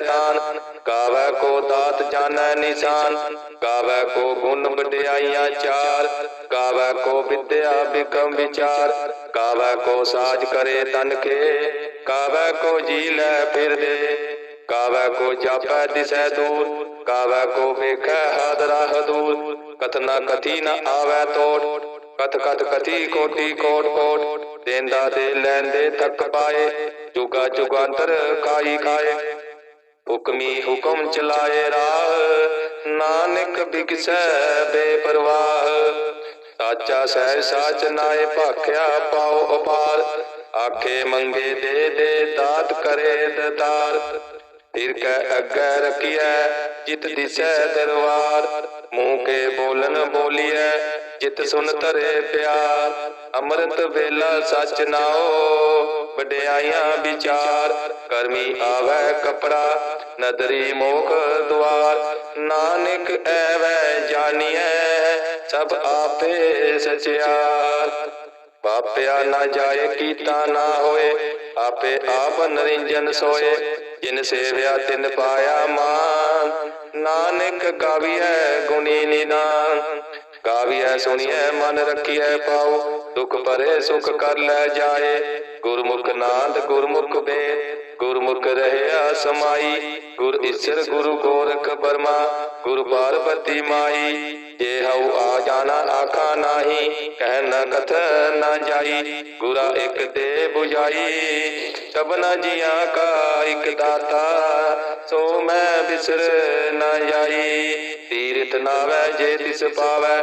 ਤਾਨ ਕਾਵੈ ਕੋ ਦਾਤ ਜਾਣੈ ਨਿਸ਼ਾਨ, ਕਾਵੈ ਕੋ ਗੁਣ ਵਡਿਆਈਆਂ ਚਾਰ, ਕਾਵੈ ਕੋ ਵਿਦਿਆ ਬਿਕਮ ਵਿਚਾਰ, ਕਾਵੈ ਕੋ ਸਾਜ ਕਰੇ ਤਨ ਕੇ ਕਾਵੈ ਕੋ ਜੀ ਲੈ ਫਿਰਦੇ ਕਾਵੈ ਕੋ ਜਾਪੈ ਦਿਸੈ ਦੂਰ, ਕਾਵੈ ਕੋ ਵੇਖੈ ਹਾਦਰਾ ਹਦੂਰ ਕਥਨਾ ਕਥੀ ਨ ਆਵੈ ਤੋੜ, ਕਥ ਕਥ ਕਥੀ ਕੋਟੀ ਕੋਟ ਕੋਟ, ਦੇਂਦਾ ਦੇ ਲੈਂਦੇ ਥੱਕ ਪਾਏ, ਜੁਗਾ ਜੁਗਾਂਤਰ ਖਾਈ ਖਾਏ ਹੁਕਮੀ ਹੁਕਮ ਚਲਾਏ ਰਾਹ, ਨਾਨਕ ਬਿਕਸੈ ਬੇਪਰਵਾਹ। ਸਾਚਾ ਸਹਿ ਸਾਚ ਨਾਏ ਭਾਖਿਆ ਪਾਉ ਅਪਾਰ ਆਖੇ ਮੰਗੇ ਦੇ ਦੇ ਦਾਤ ਕਰੇ ਦਤਾਰ। ਫਿਰ ਕੈ ਅੱਗੇ ਰਖੀਐ, ਜਿਤ ਦਿਸੈ ਦਰਬਾਰ ਮੂੰਹ ਕੇ ਬੋਲਨ ਬੋਲੀਐ, ਜਿਤ ਸੁਨ ਤਰੇ ਪਿਆਰ। ਅੰਮ੍ਰਿਤ ਵੇਲਾ ਸਚ ਨਾਓ ਵਡਿਆਈਆਂ ਵਿਚਾਰ, ਕਰਮੀ ਆਵੈ ਕਪੜਾ, ਨਦਰੀ ਮੋਖ ਦੁਆਰ। ਨਾਨਕ ਐਵੈ ਜਾਣੀਐ ਸਭ ਆਪੇ ਸਚਿਆਰ। ਪਾਪਿਆ ਨਾ ਜਾਏ ਕੀਤਾ ਨਾ ਹੋਏ, ਆਪੇ ਆਪ ਨਰਿੰਜਨ ਸੋਏ। ਜਿਨ ਸੇਵਿਆ ਤਿਨ ਪਾਇਆ ਮਾਨ, ਨਾਨਕ ਗਾਵੀਐ ਗੁਣੀ ਨਿਦਾਨ। ਗਾਵੀਐ ਸੁਣੀਐ ਮਨ ਰੱਖੀਐ ਪਾਉ ਦੁਖ ਭਰੇ ਸੁਖ ਕਰ ਲੈ ਜਾਏ। ਗੁਰਮੁਖ ਨਾਦ ਗੁਰਮੁਖ ਵੇਦ ਗੁਰਮੁਖ ਰਹਿਆ ਸਮਾਈ। ਗੁਰ ਈਸ਼ਰ ਗੁਰੂ ਗੋਰਖ ਬਰਮਾ, ਗੁਰ ਪਾਰਬਤੀ ਮਾਈ। ਜੇ ਹਉ ਆ ਜਾਣਾ ਆਖਾ ਨਾਹੀ, ਕਹਿ ਨ ਕਥ ਨ ਜਾਈ। ਗੁਰਾ ਇਕ ਦੇ 부ਜਾਈ ਸਭਨਾ ਜੀਆਂ ਕਾ ਇਕ ਦਾਤਾ। ਸੋ ਮੈਂ ਬਿਸਰ ਨ ਜਾਈ। ਤੀਰਥ ਨਾਵੈ ਜੇ ਤਿਸ ਪਾਵੈ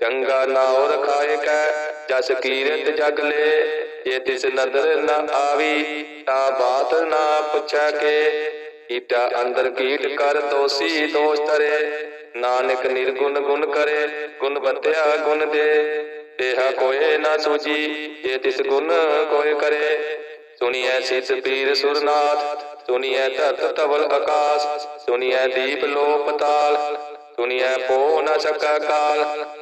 ਚੰਗਾ ਨਾਉ ਰਖਾਏ ਕੈ, ਜਸ ਕੀਰਤ ਜਗ ਲੈ। ਜੇ ਤਿਸ ਨਦਰ ਨ ਆਵੀ, ਤਾਂ ਬਾਤ ਨਾ ਪੁੱਛੈ ਕੇ। ਕੀਟਾ ਅੰਦਰ ਕੀਟ ਕਰ, ਦੋਸੀ ਦੋਸ਼ ਤਰੇ ਨਾਨਕ ਨਿਰਗੁਣ ਗੁਣ ਕਰੇ, ਗੁਣ ਬਤਿਆ ਗੁਣ ਦੇ। ਤੇਹਾ ਕੋਏ ਨਾ ਸੂਜੀ, ਜੇ ਤਿਸ ਗੁਣ ਕੋਏ ਕਰੇ। ਸੁਣੀਐ ਸਿਤ ਪੀਰ ਸੁਰਨਾਥ, ਸੁਣੀਐ ਧਰਤ ਤਵਲ ਆਕਾਸ, ਸੁਣੀਐ ਦੀਪ ਲੋ ਪਤਾਲ ਸੁਣੀਐ ਪੋ ਨਾ ਸਕਾ ਕਾਲ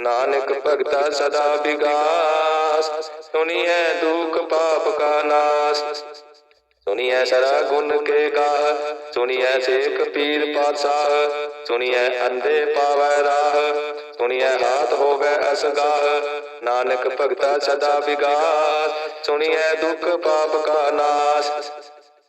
ਨਾਨਕ ਭਗਤਾ ਸਦਾ ਵਿਗਾਸ। ਸੁਣੀਐ ਦੁਖ ਪਾਪ ਕਾ ਨਾਸ। ਸੁਣੀਐ ਸਰਾ ਗੁਣ ਕੇ ਗਾਹ। ਸੁਣੀਐ ਸੇਖ ਪੀਰ ਪਾਤਸ਼ਾਹ। ਸੁਣੀਐ ਅੰਧੇ ਪਾਵੈ ਰਾਹ। ਸੁਣੀਐ ਹਾਥ ਹੋਵੇ ਅਸਗਾਹ। ਨਾਨਕ ਭਗਤਾ ਸਦਾ ਵਿਗਾਸ। ਸੁਣੀਐ ਦੁਖ ਪਾਪ ਕਾ ਨਾਸ।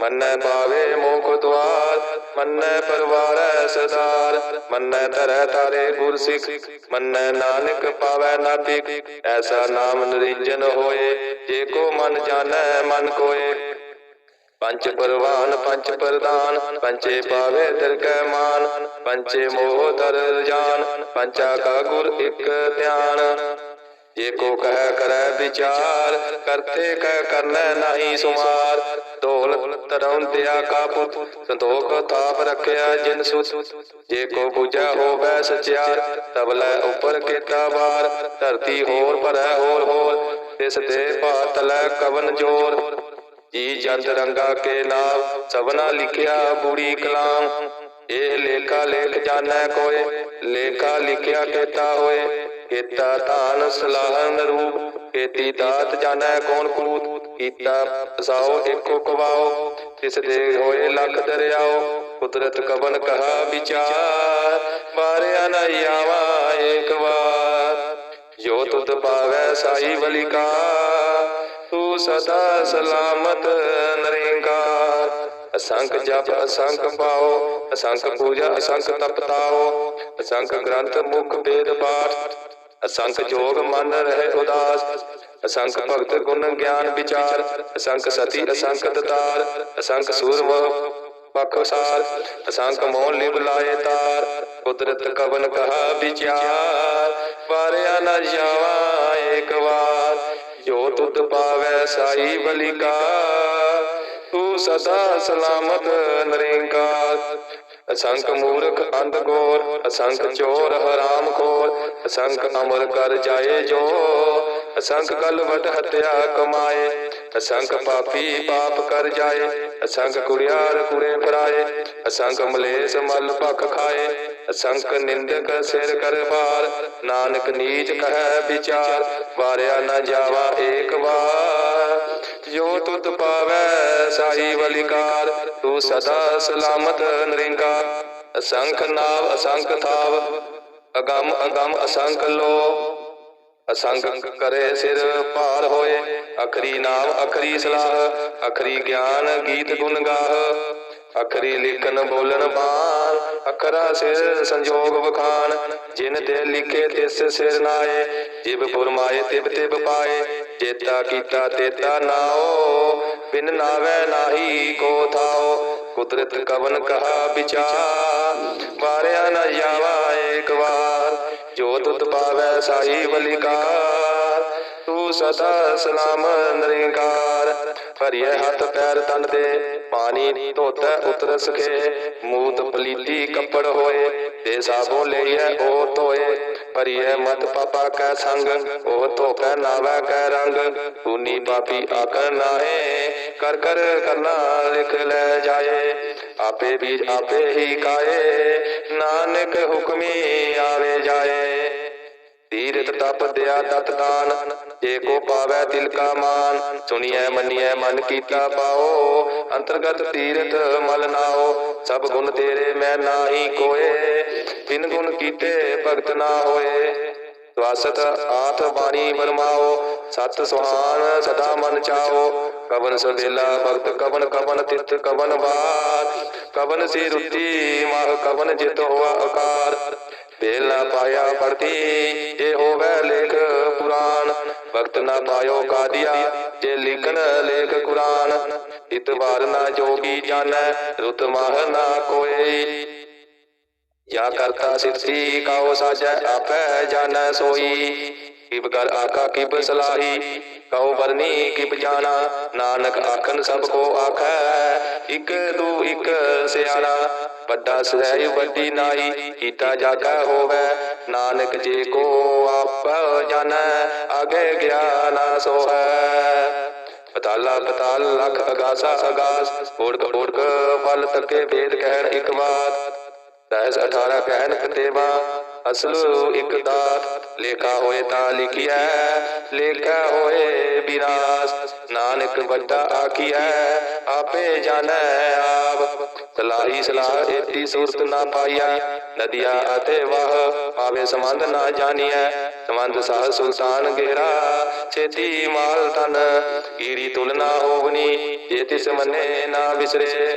ਮੰਨੈ ਪਾਵੇ ਮੋਖ ਦੁਆਰ, ਮੰਨੈ ਪਰਵਾਰੈ ਸਦਾਰ, ਮੰਨੈ ਧਰੈ ਤਾਰੇ ਗੁਰ ਸਿੱਖ ਮੰਨੈ ਨਾਨਕ ਪਾਵੈ ਨਾਤਿਕ ਐਸਾ ਨਾਮ ਨਰਿੰਜਨ ਹੋਏ, ਜੇ ਕੋ ਮਨ ਜਾਣੈ, ਮਨ ਕੋਏ। ਪੰਚ ਪਰਵਾਨ ਪੰਚ ਪ੍ਰਦਾਨ ਪੰਚੇ ਪਾਵੇ ਦਰਗਹਿ ਮਾਨ ਪੰਚੇ ਮੋਹ ਦਰ ਜਾਨ ਪੰਚਾ ਕਾ ਗੁਰ ਇੱਕ ਧਿਆਨ। ਜੇ ਕੋ ਕਹਿ ਕਰੈ ਵਿਚਾਰ, ਕਰਤੇ ਕਹਿ ਕਰਨੈ ਨਹੀਂ ਸੁਮਾਰ ਢੋਲ ਤਰਉ ਕਾ ਪੁੱਤ, ਸੰਤੋਖ ਤਾਪ ਰਖਿਆ ਜਿਨ ਸੁਤ। ਜੇ ਕੋ ਬੁਝੈ ਹੋਵੈ ਸਚਿਆਰ ਤਬਲੇ ਉੱਪਰ ਕੀਤਾ ਬਾਰ ਧਰਤੀ ਹੋਰ ਭਰੈ ਹੋਰ ਹੋਰ, ਤਿਸ ਦੇ ਪਾਤਲੈ ਕਵਨ ਜੋਰ। ਜੀ ਜੰਤ ਰੰਗਾ ਕੇ ਨਾਮ ਸਭਨਾ ਲਿਖਿਆ ਬੁਰੀ ਕਲਾਮ। ਇਹ ਲੇਖਾ ਲੇਖ ਜਾਣੈ ਕੋਏ, ਲੇਖਾ ਲਿਖਿਆ ਕੀਤਾ ਹੋਏ। ਕੀਤਾ ਧਾਨ ਸਲਾਹਨ ਰੂਪ, ਕੀਤੀ ਦਾਤ ਜਾਣੈ ਕੌਣ ਕੂਤ। ਕੀਤਾ ਸਾਓ ਏਕੋ ਕਵਾਓ, ਤਿਸ ਦੇ ਹੋਏ ਲੱਖ ਦਰਿਆਓ। ਕੁਦਰਤ ਕਵਨ ਕਹਾ ਵਿਚਾਰ, ਮਾਰਿਆ ਨ ਆਵਾ ਏਕ ਵਾਰ। ਜੋ ਤੁਧ ਪਾਵੈ ਸਾਈ ਬਲਿਕਾ ਤੂੰ ਸਦਾ ਸਲਾਮਤ ਨਰੇਂਗਾਰ। ਅਸੰਖ ਜਪ ਅਸੰਖ ਪਾਓ ਅਸੰਖ ਪੂਜਾ ਅਸੰਖ ਤਪਤਾਓ ਅਸੰਖ ਗ੍ਰੰਥ ਮੁਖ ਵੇਦ ਪਾਠ ਅਸੰਖ ਜੋਗ ਮਨ ਰਹੇ ਉਦਾਸ ਅਸੰਖ ਭਗਤ ਗੁਣ ਗਿਆਨ ਵਿਚਾਰ ਅਸੰਖ ਸਤੀ ਅਸੰਖ ਦਤਾਰ ਅਸੰਖ ਸੂਰਮ ਪਖਸਾਰ ਅਸੰਖ ਮੋਹ ਲਿਵ ਲਾਏ ਤਾਰ ਕੁਦਰਤ ਕਵਨ ਕਹਾ ਵਿਚਾਰ ਵਾਰਿਆ ਨ ਜਾਵਾ ਏਕ ਵਾਰ ਜੋ ਤੁਧ ਪਾਵੈ ਸਾਈ ਬਲਿਕਾ ਤੂੰ ਸਦਾ ਸਲਾਮਤ ਨਰੇਂਕਾਰ ਅਸੰਖ ਮੂਰਖ ਅੰਧ ਗੋਰ, ਅਸੰਖ ਚੋਰ ਹਰਾਮ ਖੋਰ, ਅਸੰਖ ਅਮਰ ਕਰ ਜਾਏ ਜੋ। ਅਸੰਖ ਕਲਵਟ ਹਤਿਆ ਕਮਾਏ, ਅਸੰਖ ਪਾਪੀ ਪਾਪ ਕਰ ਜਾਏ, ਅਸੰਖ ਕੁੜਿਆਰ ਕੁੜੇ ਫਰਾਏ, ਅਸੰਖ ਮਲੇਸ ਮਲ ਭਖ ਖਾਏ, ਅਸੰਖ ਨਿੰਦਕ ਸਿਰ ਕਰ ਭਾਰ, ਨਾਨਕ ਨੀਚ ਕਹੈ ਵਿਚਾਰ, ਵਾਰਿਆ ਨਾ ਜਾਵਾ ਏਕ ਵਾਰ। ਜੋ ਤੁਧ ਪਾਵੈ ਸਾਈ ਬਲਿਕਾਰ ਤੂੰ ਸਦਾ ਸਲਾਮਤ ਨਰਿੰਗਾ। ਅਸੰਖ ਨਾਵ ਅਸੰਖ ਥਾਵ, ਅਗੰਮ ਅਗੰਮ ਅਸੰਖ ਲੋ। ਅਸੰਖ ਕਰੇ ਸਿਰ ਭਾਰ ਹੋਏ, ਅਖਰੀ ਨਾਮ ਅਖਰੀ ਸਲਾਹ, ਅਖਰੀ ਗਿਆਨ ਗੀਤ ਗੁਣ ਗਾਹ। ਅਖਰੀ ਲਿਖਨ ਬੋਲਣ ਬਾਣ, ਅਖਰਾ ਸਿਰ ਸੰਜੋਗ ਵਖਾਨ ਜਿਨ ਤੇ ਲਿਖੇ ਤਿਸ ਸਿਰ ਨਾਏ, ਜਿਬ ਫੁਰਮਾਏ ਤਿਬ ਤਿਬ ਪਾਏ। ਚੇਤਾ ਕੀਤਾ ਤੇਤਾ ਨਾਓ ਬਿਨ ਨਾਵੇ ਨਾਹੀ ਕੋ ਥਾਓ। ਕੁਦਰਤ ਕਵਨ ਕਹਾ ਵਿਚਾਰ। ਵਾਰਿਆ ਨਾ ਜਾਵਾ ਏਕ ਵਾਰ। ਜੋ ਤੁਧ ਪਾਵੈ ਸਾਈ ਬਲਿਕਾਰ। ਤੂੰ ਸਦਾ ਸਲਾਮ ਨਰਿੰਕਾਰ। ਭਰੀਏ ਹੱਥ ਪੈਰ ਤਨ ਦੇ, ਪਾਣੀ ਧੋਤੈ ਉਤਰ ਸਕੇ ਮੂਤ ਪਲੀਤੀ ਕੱਪੜ ਹੋਏ ਤੇ ਸਾਬੋ ਲਈਐ ਉਹ ਧੋਏ। ਭਰੀਏ ਮਤ ਪਾਪਾ ਕੈ ਸੰਗ, ਉਹ ਧੋਪੈ ਨਾਵੈ ਕੈ ਰੰਗ। ਤੂਨੀ ਪਾਪੀ ਆਕਰ ਨਾਹੇ, ਕਰ ਕਰ ਕਰਨਾ ਲਿਖ ਲੈ ਜਾਏ। ਆਪੇ ਵੀ ਆਪੇ ਹੀ ਕਾਏ, ਨਾਨਕ ਹੁਕਮੀ ਆਵੇ ਜਾਏ। ਤੀਰਥ ਤਪ ਦਿਆ ਦਤ ਦਾਨ, ਜੇ ਕੋ ਪਾਵੈ ਦਿਲ ਕਾ ਮਾਨ। ਸੁਣੀਐ, ਮੰਨੀਐ, ਮਨ ਕੀਤਾ ਪਾਓ। ਅੰਤਰਗਤ ਤੀਰਥ ਮਲ ਨਾਓ। ਸਭ ਗੁਣ ਤੇਰੇ ਮੈਂ ਨਾਹੀ ਕੋਏ। ਬਿਨ ਗੁਣ ਕੀਤੇ ਭਗਤ ਨਾ ਹੋਏ। ਸਵਾਸਤ ਆਥ ਬਾਣੀ ਬਰਮਾਓ ਸਤ ਸੁਹਾਨ ਸਦਾ ਮਨ ਚਾਓ। ਕਵਨ ਸਦੇਲਾ ਭਗਤ, ਕਵਨ ਕਵਨ ਤਿਤ ਕਵਨ ਬਾਤ। ਕਵਨ ਸੀ ਰੁੱਤੀ, ਮਾਹ ਕਵਨ ਜਿਤ ਹੋਆ ਆਕਾਰ ਬੇਲਾ ਪਾਇਆ ਪੜਤੀ ਜੇ ਹੋਵੇ ਲੇਖ ਪੁਰਾਨ ਭਗਤ ਨਾ ਪਾਇਓ ਕਾਦੀਆ, ਜੇ ਲਿਖਣ ਲੇਖ ਕੁਰਾਨ, ਇਤਵਾਰ ਨਾ ਜੋਗੀ ਜਾਣੈ ਰੁਤ ਮਾਹ ਨਾ ਕੋਏ। ਜਾਂ ਕਰਤਾ ਸਿਰਸੀ, ਕਾਉ ਸਾਜੈ ਆਪੈ ਜਾਣੈ ਸੋਈ। ਕਿਬ ਕਰ ਆਕਾ ਕਿਬ ਸਲਾਹੀ, ਕਉ ਬਰਨੀ ਕਿਬ ਜਾਣਾ, ਨਾਨਕ ਆਖਨ ਸਭ ਕੋ ਆਖੈ, ਇਕ ਦੂ ਇਕ ਸਿਆਣਾ, ਵੱਡਾ ਸਹਿ ਵੱਡੀ ਨਾਈ ਕੀਤਾ ਜਾਗਾ ਹੋਵੇ, ਨਾਨਕ ਜੇ ਕੋ ਆਪ ਜਾਣੈ, ਅਗੇ ਗਿਆਨ ਸੋ ਪਤਾਲਾ ਪਤਾਲ ਲਖ ਅਗਾਸਾ ਅਗਾਸ ਓੜਕ ਓੜਕ ਫਲ ਤੱਕੇ ਭੇਦ ਕਹਿਣ ਇਕ ਬਾਤ ਦਸ 18 ਕਹਿਣ ਕਤੇਵਾ ਅਸਲ ਇੱਕ ਦਾਤ ਲੇਖਾ ਹੋਏ ਤਾਂ ਲਿਖਿਆ ਲੇਖਾ ਹੋਏ ਵਿਨਾਸ਼ ਨਾਨਕ ਵੱਡਾ ਆਖੀਐ ਆਪੇ ਜਾਣੈ ਆਪ। ਸਲਾਹੀ ਸਲਾਹ ਏਤੀ ਸੂਰਤ ਨਾ ਪਾਈਆ। ਨਦੀਆ ਅਤੇ ਵਾਹ ਪਾਵੇ ਸੰਬੰਧ ਨਾ ਜਾਣੀਐ। ਸੰਬੰਧ ਸਾਹ ਸੁਲਤਾਨ ਗੇਰਾ ਛੇਤੀ ਮਾਲ ਤਨ ਕੀੜੀ ਤੁਲਨਾ ਹੋਵਨੀ। ਜੇ ਤਿਸ ਮੰਨੇ ਨਾ ਵਿਸਰੇ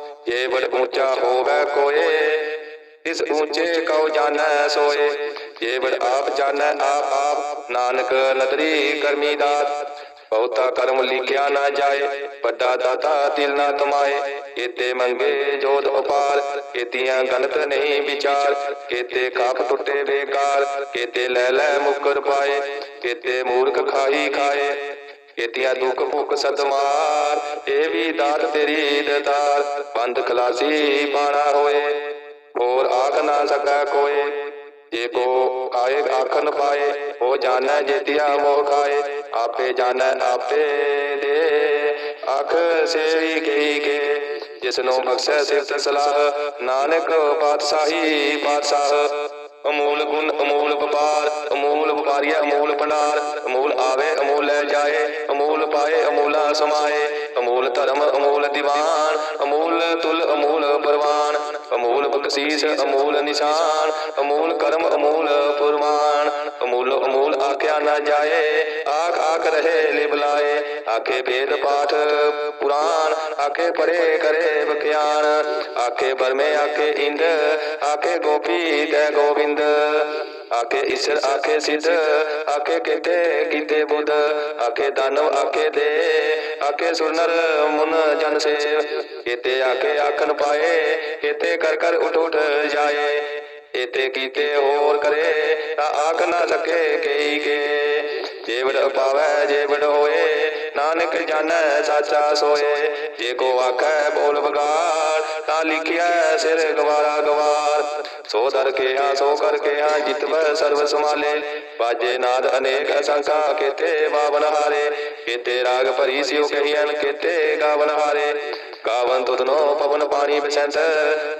ਜੇ ਬੜ ਉੱਚਾ ਹੋਵੇ ਕੋਏ, ਇਸ ਉੱਚੇ ਕਉ ਜਾਣੈ ਸੋਏ। ਜੇ ਬੜ ਆਪ ਜਾਣੈ ਆਪ ਆਪ ਨਾਨਕ ਨਦਰੀ ਕਰਮੀ ਦਾਤ। ਬਹੁਤਾ ਕਰਮ ਲਿਖਿਆ ਨਾ ਜਾਏ, ਵੱਡਾ ਦਾਤਾ ਦਿਲ ਨਾ ਤਮਾਏ ਕੀਤੇ ਮੰਗੇ ਜੋਤ ਉਪਾਰ, ਕੀਤੀਆਂ ਗਲਤ ਨਹੀਂ ਵਿਚਾਰ। ਕੀਤੇ ਕਾਪ ਟੁੱਟੇ ਬੇਕਾਰ, ਕੀਤੇ ਲੈ ਲੈ ਮੁਕਰ ਪਾਏ। ਕੀਤੇ ਮੂਰਖ ਖਾਈ ਖਾਏ। ਕੀਤੀਆਂ ਦੁੱਖ ਭੁੱਖ ਸਤਮਾਰ ਇਹ ਵੀ ਦਾਤ ਤੇਰੀ ਦਤਾਰ ਬੰਦ ਖਲਾਸੀ ਪਾਣਾ ਹੋਏ, ਹੋਰ ਆਖ ਨਾ ਸਕੈ ਕੋਏ, ਜੇ ਕੋ ਆਏ ਆਖਨ ਪਾਏ ਉਹ ਜਾਣੈ ਜੇਤਿਆ ਮੋਹ ਖਾਏ, ਆਪੇ ਜਾਣੈ ਆਪੇ ਦੇ, ਆਖ ਸੇਵੀ ਕਹੀ ਕੇ, ਜਿਸ ਨੂੰ ਬਖਸ਼ੈ ਸਿਫਤ ਸਲਾਹ, ਨਾਨਕ ਪਾਤਸ਼ਾਹੀ ਪਾਤਸ਼ਾਹ। ਅਮੂਲ ਗੁਣ, ਅਮੂਲ ਵਪਾਰ, ਅਮੂਲ ਵਪਾਰੀਆ, ਅਮੂਲ ਭੰਡਾਰ, ਅਮੂਲ ਆਵੇ, ਅਮੂਲ ਲੈ ਜਾਏ, ਅਮੂਲ ਪਾਏ, ਅਮੂਲਾ ਸਮਾਏ, ਅਮੂਲ ਧਰਮ, ਅਮੂਲ ਦੀਵਾਨ, ਅਮੂਲ ਤੁਲ, ਅਮੂਲ ਪਰਵਾਨ, ਅਮੂਲ ਬਖਸ਼ੀਸ਼, ਅਮੂਲ ਨਿਸ਼ਾਨ, ਅਮੂਲ ਕਰਮ, ਅਮੂਲ ਪੁਰਮਾਨ ਅਮੂਲ ਅਮੂਲ ਆਖਿਆ ਨਾ ਜਾਏ, ਆਖ ਆਖ ਰਹੇ ਲਿਬਲਾਏ ਆਖੇ ਵੇਦ ਪਾਠ ਪੁਰਾਣ ਆਖੇ ਪਰੇ ਕਰੇ ਬਖਿਆਨ ਆਖੇ ਬਰਮੇ ਆਖੇ ਇੰਦ, ਆਖੇ ਗੋਪੀ ਤੈ ਗੋਬਿੰਦ ਆਖੇ ਈਸ਼ਰ ਆਖੇ ਸਿੱਧ ਆਖੇ ਕੀਤੇ ਕੀਤੇ ਬੁੱਧ ਆਖੇ ਦਾਨਵ ਆਖੇ ਦੇ ਆਖੇ ਸੁਰਨਰ ਮੁਨ ਜਨ ਸੇਵ ਕੀਤੇ ਆਖੇ ਆਖਨ ਪਾਏ ਕੀਤੇ ਕਰ ਕਰ ਉਠ ਉਠ ਜਾਏ ਇਤੇ ਕੀਤੇ ਹੋਰ ਕਰੇ ਤਾਂ ਆਖ ਨਾ ਸਕੇ ਕਈ ਕੇ ਜੇਵੜ ਪਾਵੈ ਜੇਵੜ ਹੋਏ ਨਾਨਕ ਜਾਣੈ ਸਾਚਾ ਸੋਏ ਜੇ ਕੋ ਆਖੈ ਬੋਲ ਬਗਾੜ ਤਾਂ ਲਿਖਿਆ ਸਿਰ ਗਵਾਰਾ ਗਵਾਰ। ਸੋ ਦਰ ਕੇ ਆ, ਸੋ ਕਰ ਕੇ ਆ ਜਿਤਵ ਸਰਬ ਸਮਾਲੇ ਬਾਜੇ ਨਾਦ ਅਨੇਕ ਅਸੰਖਾ, ਕੀਤੇ ਬਾਵਨ ਹਾਰੇ। ਕੀਤੇ ਰਾਗ ਭਰੀ ਸਿਉ ਕਹੀਆਂ ਕੀਤੇ ਗਾਵਨ ਹਾਰੇ। ਗਾਵਨ ਤੁਧਨੋ ਪਵਨ ਪਾਣੀ ਬਸੰਤ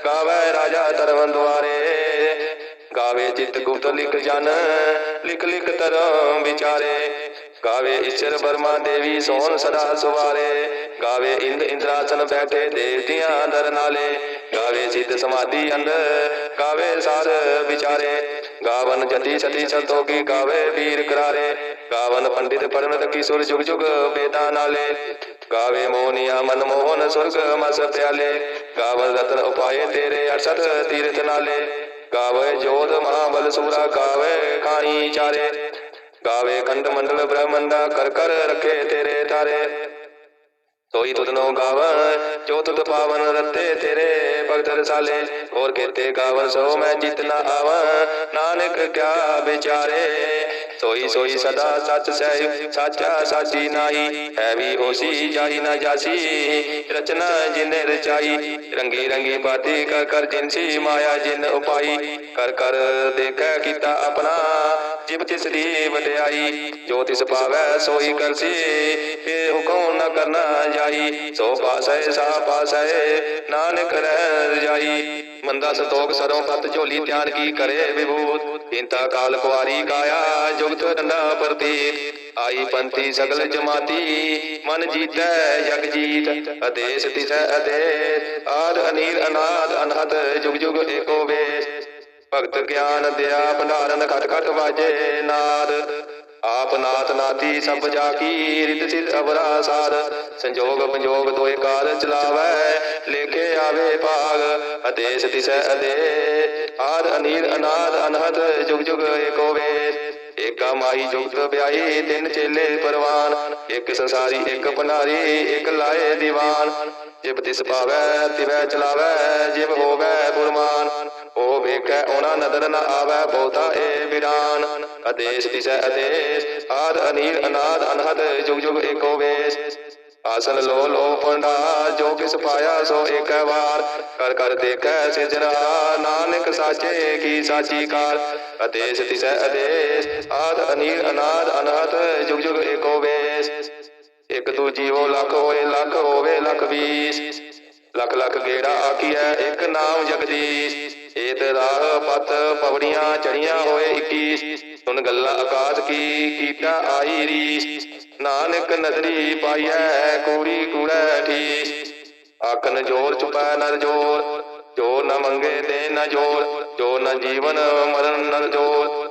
ਗਾਵੇ ਰਾਜਾ ਤਰਵਨ ਦੁਆਰੇ। ਗਾਵੇ ਜਿਤ ਗੁਪਤ ਲਿਖ ਜਨ, ਲਿਖ ਲਿਖ ਤਰਮ ਵਿਚਾਰੇ। ਗਾਵੇ ਈਸ਼ਰ ਬਰਮਾ ਦੇਵੀ ਸੋਹਣ ਸਦਾ ਸੁਵਾਰੇ, ਗਾਵੇ ਇੰਦ ਇੰਦਰਾਸਨ ਬੈਠੇ ਦੇਵਤਿਆਂ ਦਰ ਨਾਲੇ, ਗਾਵੇ ਸਿੱਧ ਸਮਾਧੀ ਅੰਦਰ, ਗਾਵੇ ਸਾਰ ਵਿਚਾਰੇ। ਗਾਵਨ ਜਤੀ ਸਤੀ ਸੰਤੋਗੀ ਗਾਵੇ ਵੀਰ ਕਰਾਰੇ, ਗਾਵਨ ਪੰਡਿਤ ਪਰਮਤ ਕਿਸ਼ੋਰ ਜੁਗ ਜੁਗ ਬੇਦਾ ਨਾਲੇ। ਗਾਵੇ ਮੋਨੀਆ ਮਨ ਮੋਹਨ ਸੁਰਗ ਮਸ ਪਿਆਲੇ ਗਾਵਨ ਰਤਨ ਉਪਾਏ ਤੇਰੇ ਅਰਸਤ ਤੀਰਥ ਨਾਲੇ। ਗਾਵੇ ਜੋਧ ਮਹਾਬਲ ਸੂਰਾ ਗਾਵੇ ਖਾਣੀ ਚਾਰੇ। ਗਾਵੇ ਖੰਡ ਮੰਡਲ ਬ੍ਰਹਮੰਡਾ ਕਰ ਕਰ ਰਖੇ ਤੇਰੇ ਤਾਰੇ। ਸੋਈ ਤੁਧਨੋ ਗਾਵਨ ਜੋ ਤੁਧ ਪਾਵਨ ਰਤੇ ਤੇਰੇ ਭਗਤ ਰਸਾਲੇ। ਹੋਰ ਕੇਤੇ ਗਾਵਨ ਸੋ ਮੈਂ ਜਿਤਨਾ ਆਵਾਂ, ਨਾਨਕ ਕਿਆ ਵਿਚਾਰੇ। ਸੋਈ ਸੋਈ ਸਦਾ ਸੱਚ ਸਹਿ ਸਾਚਾ ਸਾਚੀ ਨਾਈ ਹੈ ਵੀ ਹੋਸੀ ਜਾਈ ਨਾ ਜਾਸੀ। ਰਚਨਾ ਜਿਨੇ ਰਚਾਈ, ਰੰਗੀ ਰੰਗੀ ਬਾਤੀ ਕਰ ਕਰ ਜਿਨਸੀ ਮਾਇਆ ਜਿਨ ਉਪਾਈ। ਕਰ ਕਰ ਦੇਖੈ ਕੀਤਾ ਆਪਣਾ, ਜਿਬ ਤਿਸ ਦੀ ਵਡਿਆਈ। ਜੋ ਤਿਸ ਪਾਵੈ ਸੋਈ ਕਰਸੀ ਇਹ ਹੁਕਮ ਨ ਕਰਨਾ ਜਾਈ। ਸੋ ਪਾਸੈ, ਸਾ ਪਾਸੈ, ਨਾਨਕ ਰਹਿ ਜਾਈ। ਮੰਦਾ ਸੰਤੋਖ ਸਰੋਂ ਪਤ ਝੋਲੀ ਤਿਆਰ ਕੀ ਕਰੇ ਵਿਭੂਤ। ਇੰਤਾ ਕਾਲ ਕੁਆਰੀ ਕਾਇਆ ਜੁਗਤ ਡੰਡਾ ਪ੍ਰਤੀਤ ਆਈ ਪੰਥੀ ਸਗਲ ਜਮਾਤੀ ਮਨ ਜੀਤੈ ਜਗ ਜੀਤ ਅਦੇਸ ਤਿਸੈ ਅਦੇਸ ਆਦ ਅਨੀਰ ਅਨਾਦ ਅਨਹਤ ਜੁਗ ਜੁਗ ਏਕੋ ਵੇਸ। ਭਗਤ ਗਿਆਨ ਦਿਆ ਭੰਡਾਰਨ ਖਟ ਖਟ ਵਾਜੇ ਨਾਦ। ਆਪ ਨਾਥ ਨਾਤੀ ਸਭ ਜਾ ਕੀ ਰਿਤ ਸਿਧ ਅਵਰਾ ਸਾਧ ਸੰਜੋਗ ਪੰਜੋਗ ਦੋਏ ਕਾਰ ਚਲਾਵੈ ਲੇਖੇ ਆਵੇ ਭਾਗ। ਅਦੇਸ ਦਿਸੈ ਅਦੇ ਆਦ ਅਨੀਲ ਅਨਾਦ ਅਨਹਦ ਜੁਗ ਜੁਗ ਏਕੋ ਵੇਦ ਏਕਾ ਮਾਈ ਜੁਗਤ ਵਿਆਹੀ, ਤਿੰਨ ਚੇਲੇ ਪਰਵਾਨ। ਇੱਕ ਸੰਸਾਰੀ, ਇੱਕ ਭੰਡਾਰੀ, ਇੱਕ ਲਾਏ ਦੀਵਾਨ। ਜਿਬ ਤਿਸ ਪਾਵੈ ਤਿਵੈ ਚਲਾਵੈ, ਜਿਬ ਹੋਵੈ ਫੁਰਮਾਨ ਉਹ ਵੇਖੈ, ਉਹਨਾਂ ਨਦਰ ਨ ਆਵੈ, ਬਹੁਤਾ ਏ ਵਿਰਾਨ। ਅਦੇਸ ਦਿਸੈ ਅਦੇਸ ਆਦ ਅਨੀਲ, ਅਨਾਦ, ਅਨਹਦ ਜੁਗ ਜੁਗ ਏਕੋ ਵੇਸ। ਆਸਨ ਲੋ ਲੋ ਪੰਡਾ, ਜੋ ਕਿਸ ਪਾਇਆ ਸੋ ਏਕ ਵਾਰ। ਕਰ ਕਰ ਦੇਖੈ ਸਿਜਰਾ, ਨਾਨਕ ਸਾਚੇ ਕੀ ਸਾਚੀ ਕਾਰ। ਅਦੇਸ ਦਿਸੈ ਅਦੇਸ ਆਦ ਅਨੀਲ ਅਨਾਦ ਅਨਹਦ ਜੁਗ ਜੁਗ ਏਕੋ ਵੇਸ। ਇੱਕ ਤੂ ਜੀਵੋ ਲੱਖ ਹੋਏ, ਲੱਖ ਹੋਵੇ ਲੱਖ ਵੀਸ। ਲੱਖ ਲੱਖ ਗੇੜਾ ਆਖੀਐ, ਇੱਕ ਨਾਮ ਜਗਦੀਸ਼। ਏਤ ਰਾਹ ਪਤ ਪਵੜੀਆਂ ਚੜੀਆਂ ਹੋਏ 21 ਸੁਣ ਗੱਲਾਂ ਆਕਾਸ਼ ਕੀ, ਕੀਤਾ ਆਈ ਰੀਸ। ਨਾਨਕ ਨਦਰੀ ਪਾਈਐ ਕੂੜੀ ਕੂੜੈ ਠੀਸ। ਆਖਨ ਜੋਰ ਚੁਪੈ ਨਰ ਜੋਰ, ਜੋ ਨ ਮੰਗੇ ਦੇ ਨ ਜੋਰ, ਜੋ ਨ ਜੀਵਨ ਮਰਨ ਨਰ ਜੋਰ।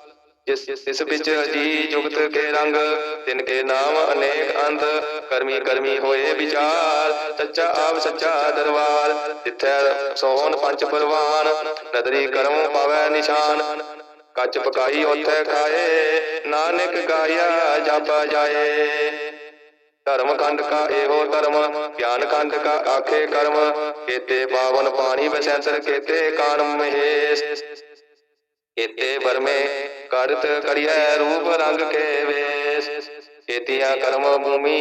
ਜਿਸ ਇਸ ਵਿੱਚ ਜੀ ਜੁਗਤ ਕੇ ਰੰਗ ਤਿਨ ਕੇ ਨਾਮ ਅਨੇਕ ਅੰਤ ਕਰਮੀ ਕਰਮੀ ਹੋਏ ਵਿਚਾਰ ਸੱਚਾ ਆਪ ਸੱਚਾ ਦਰਬਾਰ ਜਿੱਥੈ ਸੋਹਣ ਪੰਜ ਪਰਵਾਨ ਨਦਰੀ ਕਰਮ ਪਾਵੈ ਨਿਸ਼ਾਨ। ਕੱਚ ਪਕਾਈ ਉਥੇ ਖਾਏ ਨਾਨਕ ਗਾਇਆ ਜਾਪਾ ਜਾਏ। ਧਰਮ ਖੰਡ ਕਾ ਇਹੋ ਧਰਮ ਗਿਆਨ ਖੰਡ ਕਾ ਆਖੇ ਕਰਮ ਕੇਤੇ ਪਾਵਨ ਪਾਣੀ ਬਸੈਂਸਰ ਕੇਤੇ ਕਾਨ ਮਹੇਸ਼। ਕੇਤੇ ਬਰਮੇ ਕਰਤ ਕਰਿਐ ਰੂਪ ਰੰਗ ਕੇ ਵੇਸ। ਕੇਤੀਆਂ ਕਰਮ ਭੂਮੀ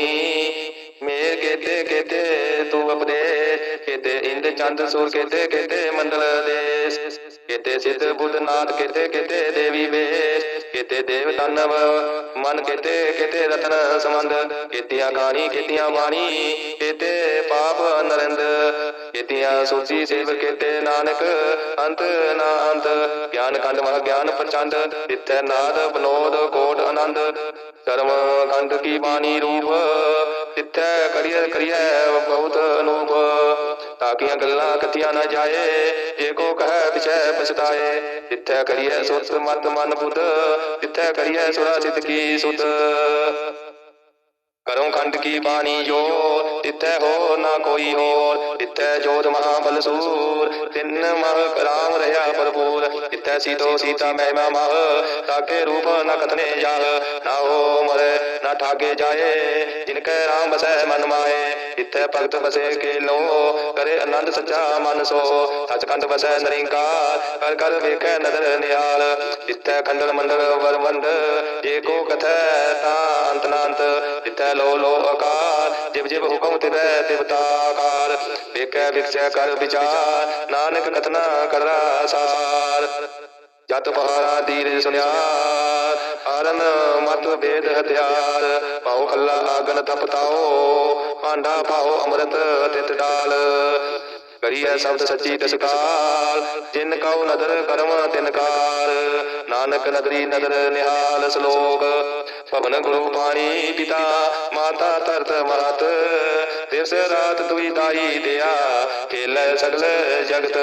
ਮੇਰ ਕੇਤੇ ਕੇਤੇ ਤੂ ਅਪਦੇਸ। ਕੇਤੇ ਇੰਦ ਚੰਦ ਸੂਰ ਕੇਤੇ ਕੇਤੇ ਮੰਡਲ ਦੇਸ। ਕੇਤੇ ਸਿੱਧ ਬੁੱਧ ਨਾਥ ਕੇਤੇ ਕੇਤੇ ਦੇਵੀ ਵੇਸ। ਕੇਤੇ ਦੇਵ ਦਾਨਵ ਮਨ ਕੇਤੇ ਕੇਤੇ ਰਤਨ ਸੰਬੰਧ, ਕੇਤੀਆਂ ਕਾਣੀ ਕੇਤੀਆਂ ਬਾਣੀ, ਕੇਤੇ ਪਾਪ ਨਰਿੰਦ, ਕੇਤੀਆਂ ਸੂਚੀ ਸੇਵ, ਕਿਤੇ ਨਾਨਕ, ਅੰਤ ਨਾ ਅੰਤ, ਗਿਆਨ ਕੰਡ ਮਹ ਗਿਆਨ ਪ੍ਰਚੰਡ ਤਿੱਥੈ ਨਾਦ ਬਨੋਦ ਕੋਟ ਆਨੰਦ। ਕਰਮ ਕੰਡ ਕੀ ਬਾਣੀ ਰੂਪ, ਤਿੱਥੈ ਕਰੀਏ ਕਰੀਏ ਬਹੁਤ ਅਨੂਪ। ਤਾਕੀਆਂ ਗੱਲਾਂ ਕਥੀਆਂ ਨਾ ਜਾਏ, ਜੇ ਕੋ ਕਹੈ ਪਿਛੈ ਪਛਤਾਏ। ਤਿੱਥੈ ਕਰੀਏ ਸੁਤ ਮਤ ਮਨ ਬੁੱਧ, ਤਿੱਥੈ ਕਰੀਏ ਸੁਰਾ ਸਿਧ ਕੀ ਸੁਧ। ਕਰਮ ਖੰਡ ਕੀ ਬਾਣੀ ਜੋ ਤਿੱਥੈ ਹੋ ਨਾ ਕੋਈ ਹੋਰ। ਤਿੱਥੈ ਜੋਤ ਮਹਾ ਬਲਸੂਰ ਤਿੰਨ ਮਹ ਰਾਮ ਰਹਾ ਭਰਪੂਰ। ਤਿੱਥੈ ਸੀਤੋ ਸੀਤਾ ਮਹਿਮਾ ਮਹ। ਤਾਕੇ ਰੂਪ ਨ ਕਥਨੇ ਜਾਹ। ਨਾ ਹੋ ਮਰੇ, ਨਾ ਠਾਗੇ ਜਾਏ। ਜਿਨ ਕੈ ਰਾਮ ਬਸੈ ਮਨ ਮਾਏ। ਤਿੱਥੈ ਭਗਤ ਬਸੇ ਕੇ ਲੋ ਕਰੇ ਆਨੰਦ ਸੱਚਾ ਮਨ ਸੋ। ਸਚਕੰਦ ਬਸੈ ਨਰਿੰਕਾਰ। ਕਰ ਕਰ ਵੇਖੈ ਨਦਰ ਨਿਹਾਲ। ਤਿੱਥੈ ਖੰਡਲ ਮੰਡਲ ਵਰਵੰਦ ਜੇ ਕੋ ਕਥੈ ਤਾ ਅੰਤ ਨਾ ਤਿੱਥੈ ਲੋ ਲੋ ਆਕਾਰ। ਜਿਵ ਜਿਵ ਹੁਕਮ ਤਿਵੈ ਤਿਵਤਾਕਾਰ ਵੇਖੈ ਵਿਖਸੈ ਕਰ ਵਿਚਾਰ। ਨਾਨਕ ਕਥਨਾ ਕਰਰਾ ਸਾਰ। ਜਤ ਪਹਾਰਾ ਦੀਰ ਸੁਨਿਆਰ। ਆਰਨ ਮਤ ਵੇਦ ਹਥਿਆਰ। ਪਾਉ ਖੱਲਾ ਆਗਨ ਤਪਤਾਓ ਭਾਂਡਾ ਪਾਉ ਅੰਮ੍ਰਿਤ ਤਿਤ ਡਾਲ। ਕਰੀਐ ਸ਼ਬਦ ਸੱਚੀ ਤਸਕਾਲ ਜਿਨ ਕਉ ਨਦਰ ਕਰਮ ਤਿਨਕਾਰ ਨਾਨਕ ਨਦਰੀ ਨਦਰ ਨਿਹਾਲ ਸ਼ਲੋਕ। ਭਵਨ ਗੁਰੂ ਪਾਣੀ ਪਿਤਾ, ਮਾਤਾ ਧਰਤ ਮਾਤ ਦਿਵਸ ਰਾਤ ਦੁਈ ਦਾਈ ਦਿਆ, ਖੇਲੇ ਸਗਲ ਜਗਤ।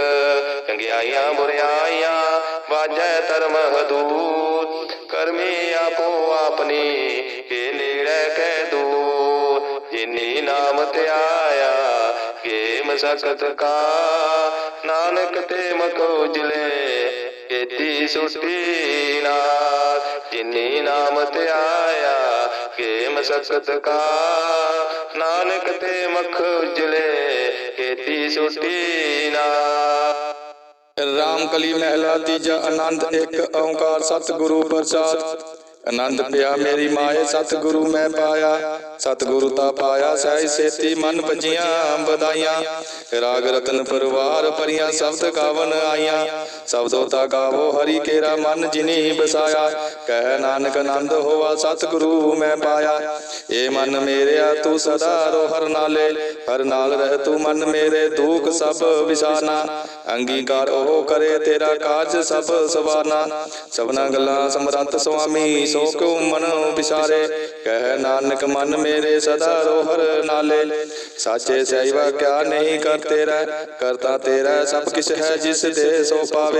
ਚੰਗਿਆਈਆਂ ਬੁਰਿਆਈਆਂ, ਵਾਜੈ ਧਰਮ ਹਦੂਤ। ਕਰਮੀ ਆਪੋ ਆਪਣੀ, ਕੇ ਨੇੜੇ ਕੈ ਦੂਰ ਜਿਨੀ ਨਾਮ ਧਿਆਇਆ ਕੇ ਮਸਕਤ ਕਾ। ਨਾਨਕ ਤੇ ਮਖ ਉਜਲੇ ਕੀਤੀ ਸੁਟੀ ਨਾਥ ਜਿਨੀ ਨਾਮ ਧਿਆਇਆ ਕੇ ਮਸਕਤ ਕਾ। ਨਾਨਕ ਤੇ ਮਖ ਉਜਲੇ ਕੀਤੀ ਸੁਟੀ ਨਾਥ ਰਾਮ ਕਲੀ ਮਹਿਲਾ, ਤੀਜਾ ਆਨੰਦ ਇੱਕ ਓੰਕਾਰ ਸਤਿਗੁਰੂ ਪ੍ਰਸਾਦ। ਆਨੰਦ ਪਿਆ ਮੇਰੀ ਮਾਏ, ਸਤਿਗੁਰੂ ਮੈਂ ਪਾਇਆ। ਸਤਿਗੁਰੂ ਤਾ ਪਾਇਆ ਸਹਿ ਸੇਤੀ, ਮਨ ਭਜੀਆਂ ਵਧਾਈਆਂ ਰਾਗ ਰਤਨ ਪਰਵਾਰ ਪਰੀਆਂ ਸਬਦ ਕਾਵਨ ਆਈਆਂ। ਸਬਦੋ ਤਾ ਗਾਵੋ ਹਰੀ ਕੇਰਾ ਮਨ ਜਿਨੀ ਬਸਾਇਆ। ਕਹਿ ਨਾਨਕ ਆਨੰਦ ਹੋਆ ਸਤਿਗੁਰੂ ਮੈਂ ਪਾਇਆ। ਏ ਮਨ ਮੇਰਿਆ ਤੂੰ ਸਦਾ ਰੋ ਹਰ ਨਾਲੇ। ਹਰ ਨਾਲ ਰਹਿ ਤੂੰ ਮਨ ਮੇਰੇ ਦੁਖ ਸਭ ਵਿਸਾਰਨਾ ਅੰਗੀਕਾਰ ਉਹ ਕਰੇ ਤੇਰਾ ਕਾਜ ਸਭ ਸਵਾਰਨਾ ਸਭਨਾ ਗੱਲਾਂ ਸਮਰੰਤ ਸੁਆਮੀ ਸੋ ਕਿਉ ਮਨ ਵਿਸਾਰੇ। ਕਹਿ ਨਾਨਕ ਮਨ ਮੇਰੇ ਸਦਾ ਰੋਹਰ ਨਾਲੇ। ਸਾਚੇ ਸਹਿਵਾ ਕਿਆ ਨਹੀਂ ਕਰ ਤੇਰਾ ਕਰਤਾ ਤੇਰਾ ਸਭ ਕਿਛ ਹੈ ਜਿਸ ਦੇ ਸੋ ਪਾਵੇ।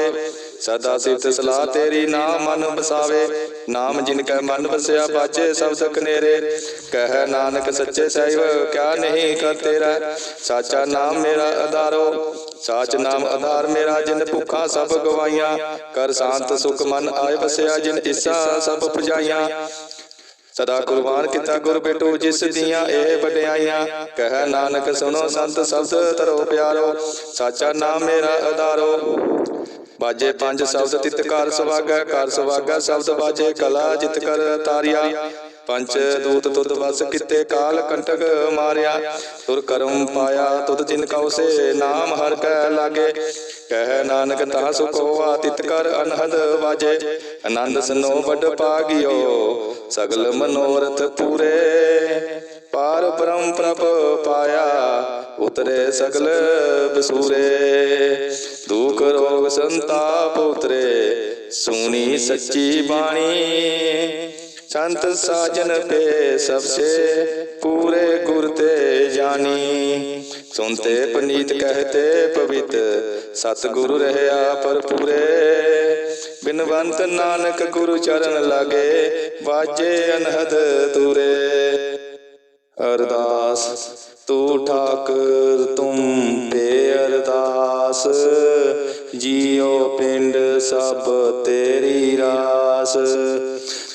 ਸਦਾ ਸਿਫਤ ਸਲਾਹ ਤੇਰੀ ਨਾਮ ਮਨ ਬਸਾਵੇ ਨਾਮ ਜਿਨ ਕੈ ਮਨ ਵਸਿਆ ਬਾਜੇ ਸ਼ਬਦ ਕਨੇਰੇ ਕਹਿ ਨਾਨਕ ਸੱਚੇ ਸਹਿਬ, ਕਿਆ ਨਹੀਂ ਕਰ ਤੇਰਾ ਸਾਚਾ ਨਾਮ ਮੇਰਾ ਆਧਾਰੋ ਸਾਚ ਨਾਮ ਆਧਾਰ ਮੇਰਾ ਜਿਨ ਭੁੱਖਾ ਸਭ ਗਵਾਈਆਂ। ਕਰ ਸ਼ਾਂਤ ਸੁਖ ਮਨ ਆਏ ਵਸਿਆ ਜਿਨ ਇਸਾ ਸਭ ਪੁਜਾਈਆਂ। ਸਦਾ ਕੁਰਬਾਨ ਕੀਤਾ ਗੁਰ ਬੇਟੋ ਜਿਸ ਦੀਆਂ ਇਹ ਵਡਿਆਈਆਂ। ਕਹਿ ਨਾਨਕ ਸੁਣੋ ਸੰਤ ਸ਼ਬਦ ਤਰੋ ਪਿਆਰੋ। ਸਾਚਾ ਨਾਮ ਮੇਰਾ ਆਧਾਰੋ ਬਾਜੇ ਪੰਜ ਸ਼ਬਦ ਤਿਤ ਕਰ ਸੁਭਾਗਾ ਕਰ ਸੁਭਾਗਾ ਸ਼ਬਦ ਬਾਜੇ ਕਲਾ ਜਿਤ ਕਰ ਤਾਰਿਆ। ਪੰਜ ਦੂਤ ਤੁਧ ਵਸ ਕਿਤੇ ਕਾਲ ਕੰਟਕ ਮਾਰਿਆ। ਤੁਰ ਕਰਮ ਪਾਇਆ ਤੁਧ ਜਿਨ ਕਉ ਸੇ ਨਾਮ ਹਰ ਕੈ ਲਾਗੇ। ਕਹਿ ਨਾਨਕ ਤਾ ਸੁਖ ਹੋਆ ਤਿਤ ਕਰ ਅਨਹਦ ਵਾਜੇ। ਆਨੰਦ ਸਨੋ ਵੱਡ ਪਾਗਿਓ। ਸਗਲ ਮਨੋਰਥ ਪੂਰੇ। ਪਾਰ ਬ੍ਰਹਮ ਪ੍ਰਭ ਪਾਇਆ। ਉਤਰੇ ਸਗਲ ਬਸੂਰੇ। ਸੰਤਾਪ ਉਤਰੇ, ਸੁਣੀ ਸੱਚੀ ਬਾਣੀ। ਸੰਤ ਸਾਜਨ ਪੇ ਸਭਸੇ ਪੂਰੇ ਗੁਰ ਤੇ ਜਾਨੀ ਸੁਨਤੇ ਪਨੀਤ ਕਹਤੇ ਪਵਿੱਤ ਸਤ ਗੁਰੂ ਰਹਿਆ ਪਰ ਬਿਨਵੰਤ ਨਾਨਕ ਗੁਰੂ ਚਰਨ ਲਾਗੇ ਬਾਜੇ ਅਨਹਦ ਤੂਰੇ ਅਰਦਾਸ, ਤੂੰ ਠਾਕੁਰ, ਤੁਮ ਪੇ ਅਰਦਾਸ। ਜੀਉ ਪਿੰਡ ਸਭ ਤੇਰੀ ਰਾਸ।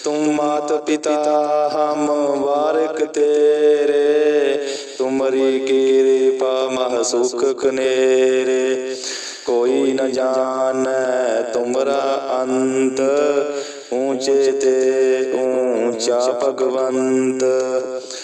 ਤੂੰ ਮਾਤ ਪਿਤਾ ਹਮ ਵਾਰਿਕ ਤੇਰੇ। ਤੁਮਰੀ ਕਿਰਪਾ ਮਹ ਸੁਖ ਕਨੇਰੇ ਕੋਈ ਨ ਜਾਣੈ ਤੁਮਰਾ ਅੰਤ। ਊਚੇ ਤੇ ਊਚਾ ਭਗਵੰਤ।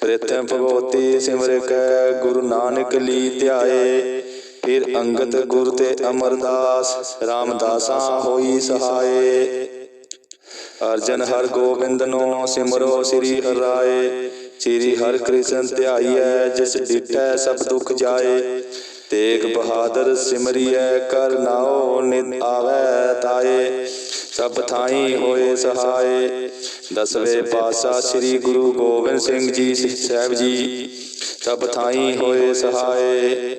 ਪ੍ਰਥਮ ਭਗਵਤੀ ਸਿਮਰ ਕੈ, ਗੁਰੂ ਨਾਨਕ ਲੀ ਧਿਆਏ। ਫਿਰ ਅੰਗਤ ਗੁਰ ਤੇ ਅਮਰਦਾਸ, ਰਾਮਦਾਸਾਂ ਹੋਈ ਸਹਾਏ। ਅਰਜਨ ਹਰ ਗੋਬਿੰਦ ਨੋ ਸਿਮਰੋ ਸ੍ਰੀ ਹਰਿ ਰਾਏ। ਸ੍ਰੀ ਹਰ ਕ੍ਰਿਸ਼ਨ ਧਿਆਈਐ, ਜਿਸ ਡਿਟੈ ਸਭ ਦੁਖ ਜਾਏ। ਤੇਗ ਬਹਾਦਰ ਸਿਮਰਿਐ, ਕਰ ਨਾਉ ਨਿਤ ਆਵੈ ਤਾਏ। ਸਭ ਥਾਈ ਹੋਏ ਸਹਾਏ। ਦਸਵੇਂ ਪਾਤਸ਼ਾਹ ਸ੍ਰੀ ਗੁਰੂ ਗੋਬਿੰਦ ਸਿੰਘ ਜੀ ਸਾਹਿਬ ਜੀ, ਸਭ ਥਾਈ ਹੋਏ ਸਹਾਏ।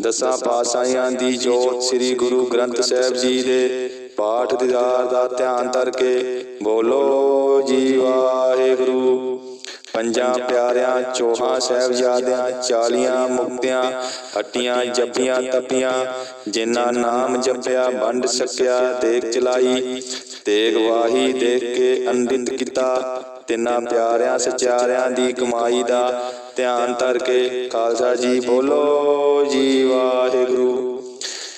ਦਸਾਂ ਪਾਤਸ਼ਾਹਾਂ ਦੀ ਜੋਤ ਸ੍ਰੀ ਗੁਰੂ ਗ੍ਰੰਥ ਸਾਹਿਬ ਜੀ ਦੇ ਪਾਠ ਦੀਦਾਰ ਦਾ ਧਿਆਨ ਧਰ ਕੇ ਬੋਲੋ, ਜੀ ਵਾਹਿਗੁਰੂ। ਪੰਜਾਂ ਪਿਆਰਿਆਂ, ਚੋਹਾਂ ਸਾਹਿਬਜ਼ਾਦਿਆਂ, ਚਾਲੀਆਂ ਮੁਕਤਿਆਂ, ਹੱਟੀਆਂ ਜੱਪੀਆਂ ਤਪੀਆਂ, ਜਿਨ੍ਹਾਂ ਨਾਮ ਜਪਿਆ, ਵੰਡ ਸਕਿਆ ਦੇਖ ਚਲਾਈ ਤੇਗ ਵਾਹੀ ਦੇਖ ਕੇ ਅੰਡਿਤ ਕੀਤਾ, ਤਿੰਨਾਂ ਪਿਆਰਿਆਂ, ਸਚਿਆਰਿਆਂ ਦੀ ਕਮਾਈ ਦਾ ਧਿਆਨ ਧਰ ਕੇ ਖਾਲਸਾ ਜੀ ਬੋਲੋ, ਜੀ ਵਾਹਿਗੁਰੂ।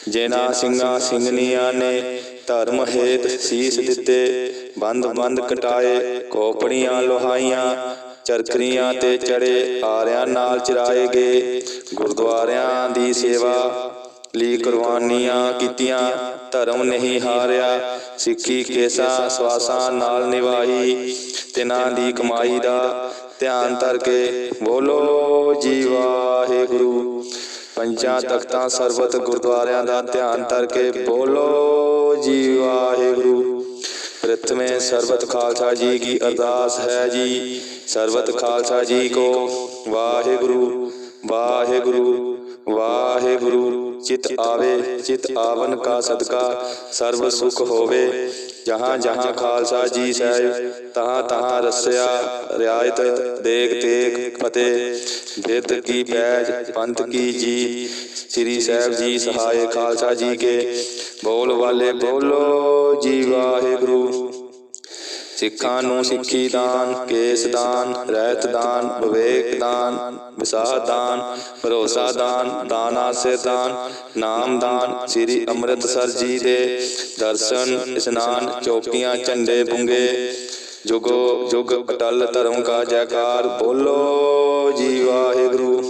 ਜਿਨ੍ਹਾਂ ਸਿੰਘਾਂ ਸਿੰਘਨੀਆਂ ਨੇ ਧਰਮ ਹੇਤ ਸੀਸ ਦਿੱਤੇ ਬੰਦ ਬੰਦ ਕਟਾਏ, ਕੋਪੜੀਆਂ ਲੋਹਾਈਆਂ ਚਰਖਰੀਆਂ ਤੇ ਚੜੇ ਆਰਿਆਂ ਨਾਲ ਚਰਾਏ ਗਏ। ਗੁਰਦੁਆਰਿਆਂ ਦੀ ਸੇਵਾ ਲਈ ਕੁਰਬਾਨੀਆਂ ਕੀਤੀਆਂ। ਧਰਮ ਨਹੀਂ ਹਾਰਿਆ। ਸਿੱਖੀ ਕੇਸਾਂ ਸਵਾਸਾਂ ਨਾਲ ਨਿਭਾਈ। ਤਿਨਾਂ ਦੀ ਕਮਾਈ ਦਾ ਧਿਆਨ ਧਰ ਕੇ ਬੋਲੋ ਜੀ ਵਾਹਿਗੁਰੂ। ਪੰਜਾਂ ਤਖਤਾਂ ਸਰਬਤ ਗੁਰਦੁਆਰਿਆਂ ਦਾ ਧਿਆਨ ਧਰ ਕੇ ਬੋਲੋ ਜੀ ਵਾਹਿਗੁਰੂ। ਪ੍ਰਥਮੇ ਸਰਬਤ ਖਾਲਸਾ ਜੀ ਕੀ ਅਰਦਾਸ ਹੈ ਜੀ। ਸਰਬਤ ਖਾਲਸਾ ਜੀ ਕੋ ਵਾਹਿਗੁਰੂ ਵਾਹਿਗੁਰੂ ਵਾਹਿਗੁਰੂ। ਚਿਤ ਆਵੇ, ਚਿਤ ਆਵਨ ਕਾ ਸਦਕਾ, ਸਰਬ ਸੁਖ ਹੋਵੇ। ਜਹਾਂ ਜਹਾਂ ਖਾਲਸਾ ਜੀ ਸਾਹਿਬ, ਤਹਾਂ ਤਹਾਂ ਰਸਿਆ, ਰਿਆਇਤ ਦੇਖ ਤੇਗ, ਫਤਿਹ। ਬਿਰਧ ਕੀ ਪੈਜ, ਪੰਥ ਕੀ ਜੀ ਸ੍ਰੀ ਸਾਹਿਬ ਜੀ ਸਹਾਇ ਖਾਲਸਾ ਜੀ ਕੇ। ਬੋਲ ਵਾਲੇ ਬੋਲੋ ਜੀ ਵਾਹਿਗੁਰੂ। ਸਿੱਖਾਂ ਨੂੰ ਸਿੱਖੀ ਦਾਨ, ਕੇਸ ਦਾਨ, ਰਹਿਤ ਦਾਨ, ਵਿਵੇਕ ਦਾਨ, ਵਿਸਾਹ ਦਾਨ, ਭਰੋਸਾ ਦਾਨ ਦਾਨ ਆਸੇ ਦਾਨ, ਨਾਮ ਦਾਨ, ਸ੍ਰੀ ਅੰਮ੍ਰਿਤਸਰ ਜੀ ਦੇ ਦਰਸ਼ਨ, ਇਸ਼ਨਾਨ ਚੌਕੀਆਂ ਝੰਡੇ ਬੁੰਗੇ। ਜੁਗੋ ਜੁਗ ਅਟਲ ਧਰਮ ਕਾ ਜੈਕਾਰ। ਬੋਲੋ ਜੀ ਵਾਹਿਗੁਰੂ।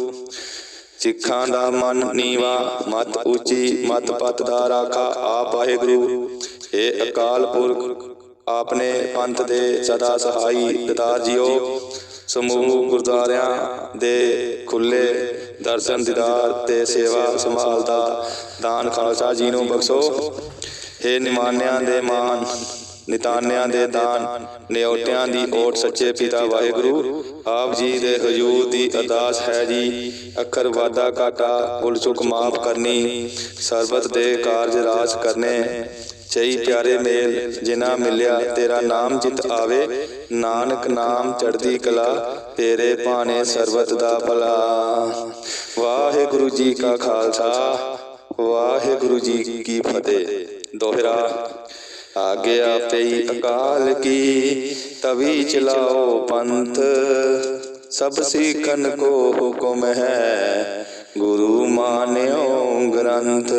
ਸਿੱਖਾਂ ਦਾ ਮਨ ਨੀਵਾ, ਮਤ ਉੱਚੀ, ਮਤ ਪਤ ਦਾ ਰਾਖਾ, ਆਪ ਵਾਹਿਗੁਰੂ। ਇਹ ਅਕਾਲ ਪੁਰਖ, ਆਪਨੇ ਪੰਥ ਦੇ ਸਦਾ ਸਹਾਈ ਦਤਾਰ ਜੀਓ। ਸਮੂਹ ਗੁਰਦੁਆਰਿਆਂ ਦੇ ਖੁੱਲੇ ਦਰਸ਼ਨ ਦੀਦਾਰ ਤੇ ਸੇਵਾ ਸੰਭਾਲ ਦਾ ਦਾਨ ਖਾਲਸਾ ਜੀ ਨੂੰ ਬਖਸ਼ੋ। हे ਨਿਮਾਨਿਆਂ ਦੇ ਮਾਨ ਨਿਤਾਨਿਆਂ ਦੇ ਦਾਨ ਨਿਉਟਿਆਂ ਦੀ ਓਟ ਸੱਚੇ ਪਿਤਾ ਵਾਹਿਗੁਰੂ। ਆਪ ਜੀ ਦੇ ਹਜੂਰ ਦੀ ਅਰਦਾਸ ਹੈ ਜੀ। ਅੱਖਰ ਵਾਦਾ ਕਾਟਾ ਭੁੱਲ ਚੁੱਕ ਮਾਫ ਕਰਨੀ, ਸਰਬਤ ਦੇ ਕਾਰਜ ਰਾਜ ਕਰਨੇ। ਚਈ ਪਿਆਰੇ ਮੇਲ ਜਿਨਾ ਮਿਲਿਆ, ਤੇਰਾ ਨਾਮ ਜਿਤ ਆਵੇ। ਨਾਨਕ ਨਾਮ ਚੜਦੀ ਕਲਾ, ਤੇਰੇ ਭਾਣੇ ਸਰਬਤ ਦਾ ਭਲਾ। ਵਾਹਿਗੁਰੂ ਜੀ ਕਾ ਖਾਲਸਾ, ਵਾਹਿਗੁਰੂ ਜੀ ਕੀ ਫਤਿਹ। ਦੋਹਰਾ ਆਗਿਆ ਪਈ ਅਕਾਲ ਕੀ, ਤਵੀ ਚਲਾਓ ਪੰਥ। ਸਭ ਸਿੱਖਨ ਕੋ ਹੁਕਮ ਹੈ, ਗੁਰੂ ਮਾਨਿਓ ਗ੍ਰੰਥ।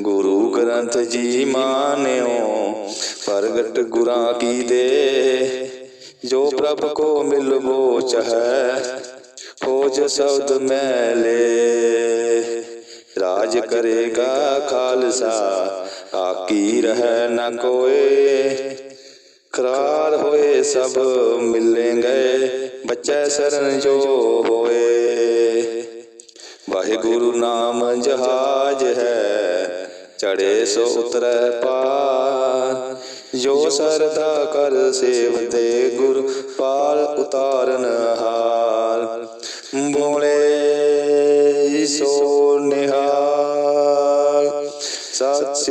ਗੁਰੂ ਗ੍ਰੰਥ ਜੀ ਮਾਨਿਓ, ਪ੍ਰਗਟ ਗੁਰਾਂ ਕੀ ਦੇ। ਜੋ ਪ੍ਰਭ ਕੋ ਮਿਲਵੋ ਚਹੈ ਖੋਜ ਸ਼ਬਦ ਮੈਲੇ ਰਾਜ ਕਰੇਗਾ ਖਾਲਸਾ ਆਕੀ ਰਹਿ ਨ ਕੋਏ ਕਰਾਰ ਹੋਏ ਸਭ ਮਿਲੇ ਗਏ ਬੱਚੇ ਸਰਨ ਜੋ ਹੋਏ ਵਾਹਿਗੁਰੂ ਨਾਮ ਜਹਾਜ ਹੈ ਚੜੇ ਸੋ ਉਤਰੈ ਪਾਰ ਜੋ ਸਰਦਾ ਕਰ ਸੇਵਤੇ ਗੁਰ ਪਾਰ ਉਤਾਰਨ ਹਾਰ ਬੋਲੇ ਸੋ ਨਿਹਾਲ ਸਤਿ